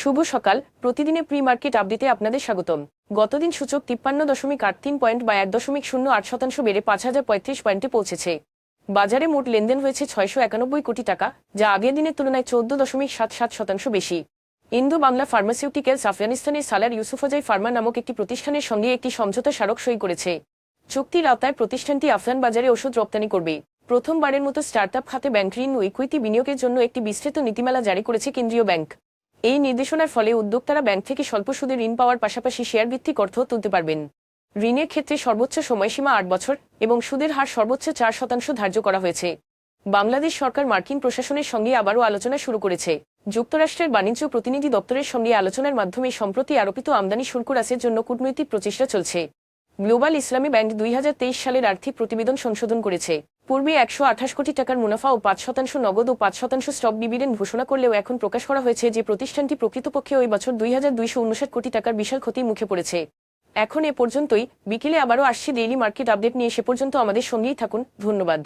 শুভ সকাল। প্রতিদিনে pre market আপডেটে আপনাদের স্বাগতম। গতদিন সূচক তিপ্পান্ন দশমিক আট তিন পয়েন্ট বা এক দশমিক শূন্য আট শতাংশ বেড়ে পাঁচ হাজার পঁয়ত্রিশ পয়েন্টে পৌঁছেছে। বাজারে মোট লেনদেন হয়েছে ছয়শো একানব্বই কোটি টাকা, যা আগের দিনের তুলনায় চোদ্দ দশমিক সাত সাত শতাংশ বেশি। ইন্দো বাংলা ফার্মাসিউটিক্যালস আফগানিস্তানের সালার ইউসুফজাই ফার্মা নামক একটি প্রতিষ্ঠানের সঙ্গে একটি সমঝোতা স্মারক সই করেছে। চুক্তির আওতায় প্রতিষ্ঠানটি আফগান বাজারে ওষুধ রপ্তানি করবে। প্রথমবারের মতো স্টার্টআপ খাতে ব্যাংক ঋণ ও ইকুইটি বিনিয়োগের জন্য একটি বিস্তৃত নীতিমালা জারি করেছে কেন্দ্রীয় ব্যাংক। এই নির্দেশনার ফলে উদ্যোক্তারা ব্যাংক থেকে স্বল্প সুদে ঋণ পাওয়ার পাশাপাশি শেয়ার ভিত্তিক অর্থ তুলতে পারবেন। ঋণের ক্ষেত্রে সর্বোচ্চ সময়সীমা আট বছর এবং সুদের হার সর্বোচ্চ চার শতাংশ ধার্য করা হয়েছে। বাংলাদেশ সরকার মার্কিন প্রশাসনের সঙ্গে আবারও আলোচনা শুরু করেছে। যুক্তরাষ্ট্রের বাণিজ্য প্রতিনিধি দপ্তরের সঙ্গে আলোচনার মাধ্যমে সম্প্রতি আরোপিত আমদানি শুল্ক হ্রাসের জন্য কূটনৈতিক প্রচেষ্টা চলছে। গ্লোবাল ইসলামী ব্যাংক দুই হাজার তেইশ সালের আর্থিক প্রতিবেদন সংশোধন করেছে। পূর্বে একশো আঠাশ কোটি টাকার মুনাফা ও পাঁচ শতাংশ নগদ ও পাঁচ শতাংশ স্টক ডিভিডেন্ড ঘোষণা করলেও এখন প্রকাশ করা হয়েছে যে প্রতিষ্ঠানটি প্রকৃতপক্ষে ওই বছর দুই হাজার দুইশো উনষাট কোটি টাকার বিশাল ক্ষতি মুখে পড়েছে। এখন এ পর্যন্তই। বিকেলে আবারও আসছে ডেইলি মার্কেট আপডেট নিয়ে। সে পর্যন্ত আমাদের সঙ্গেই থাকুন। ধন্যবাদ।